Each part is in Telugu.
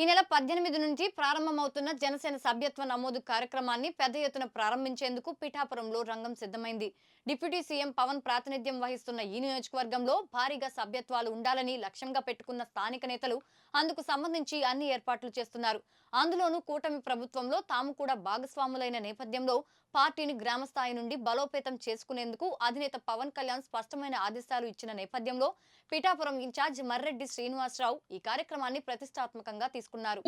ఈ నెల పద్దెనిమిది నుంచి ప్రారంభమవుతున్న జనసేన సభ్యత్వ నమోదు కార్యక్రమాన్ని పెద్ద ఎత్తున ప్రారంభించేందుకు పిఠాపురంలో రంగం సిద్ధమైంది. డిప్యూటీ సీఎం పవన్ ప్రాతినిధ్యం వహిస్తున్న ఈ నియోజకవర్గంలో భారీగా సభ్యత్వాలు ఉండాలని లక్ష్యంగా పెట్టుకున్న స్థానిక నేతలు అందుకు సంబంధించి అన్ని ఏర్పాట్లు చేస్తున్నారు. అందులోనూ కూటమి ప్రభుత్వంలో తాము కూడా భాగస్వాములైన నేపథ్యంలో పార్టీని గ్రామ స్థాయి నుండి బలోపేతం చేసుకునేందుకు అధినేత పవన్ కళ్యాణ్ స్పష్టమైన ఆదేశాలు ఇచ్చిన నేపథ్యంలో పిఠాపురం ఇన్ఛార్జ్ మర్రెడ్డి శ్రీనివాసరావు ఈ కార్యక్రమాన్ని ప్రతిష్టాత్మకంగా తీసుకున్నారు.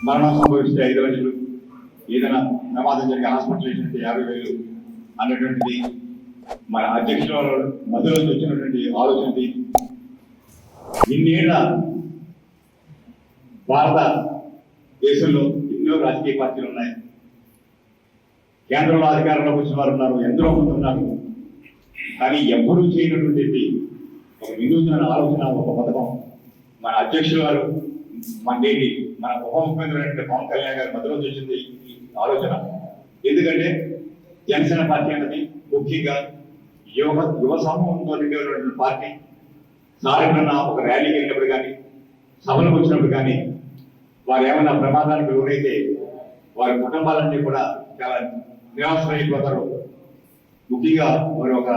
మరణం సంభవిస్తే ఐదు లక్షలు ఏదైనా ప్రమాదం జరిగి హాస్పిటలైజేషన్ అయితే యాభై వేలు అన్నటువంటిది మన అధ్యక్షుల మధ్యలో వచ్చినటువంటి ఆలోచనది ఇన్నేళ్ళ భారత దేశంలో ఎన్నో రాజకీయ పార్టీలు ఉన్నాయి. కేంద్రంలో అధికారంలోకి వచ్చిన వారు ఉన్నారు ఎందరో మంది ఉన్నారు. కానీ ఎప్పుడూ చేయనటువంటి ఒక వినూత్న ఆలోచన ఒక పథకం మన అధ్యక్షుల వారు మన మన ఉప ముఖ్యమంత్రి అంటే పవన్ కళ్యాణ్ గారి మధ్యలో వచ్చింది ఈ ఆలోచన. ఎందుకంటే జనసేన పార్టీ అన్నది ముఖ్యంగా యువ యువ సమూహంతో నిండి పార్టీ. సార్ ఎప్పుడన్నా ఒక ర్యాలీకి వెళ్ళినప్పుడు కానీ సభలకు వచ్చినప్పుడు కానీ వారు ఏమైనా ప్రమాదానికి లోనైతే వారి కుటుంబాలన్నీ కూడా చాలా నిరాశ్రయిపోతారు ముఖ్యంగా వారు ఒక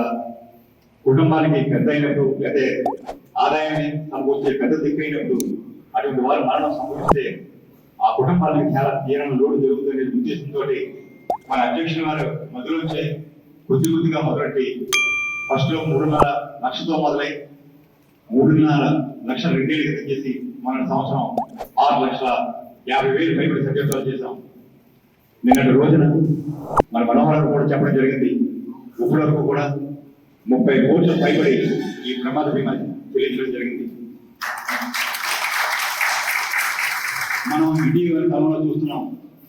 కుటుంబానికి పెద్ద అయినప్పుడు అయితే ఆదాయాన్ని సమకూర్చే పెద్ద దిక్కైనప్పుడు అటువంటి వారు మరణం సంభవిస్తే ఆ కుటుంబానికి చాలా తీరని లోటు జరుగుతుందనే ఉద్దేశంతో మన అధ్యక్షుడు వారు మొదలుంచే కొద్ది కొద్దిగా మొదలెట్టి ఫస్ట్లో మూడున్నర లక్షతో మొదలై మూడున్నర లక్షల రెండేళ్ళు కింద చేసి మన సంవత్సరం ఆరు లక్షల యాభై వేలు పైబడి సభ్యత్వాలు చేశాం. నిన్నటి రోజున మన మనోహరకు కూడా చెప్పడం జరిగింది. ఇప్పటి వరకు కూడా ముప్పై కోట్ల పైబడి ఈ ప్రమాద బీమా చెల్లించడం జరిగింది. మనం ఇటీవల కాలంలో చూస్తున్నాం.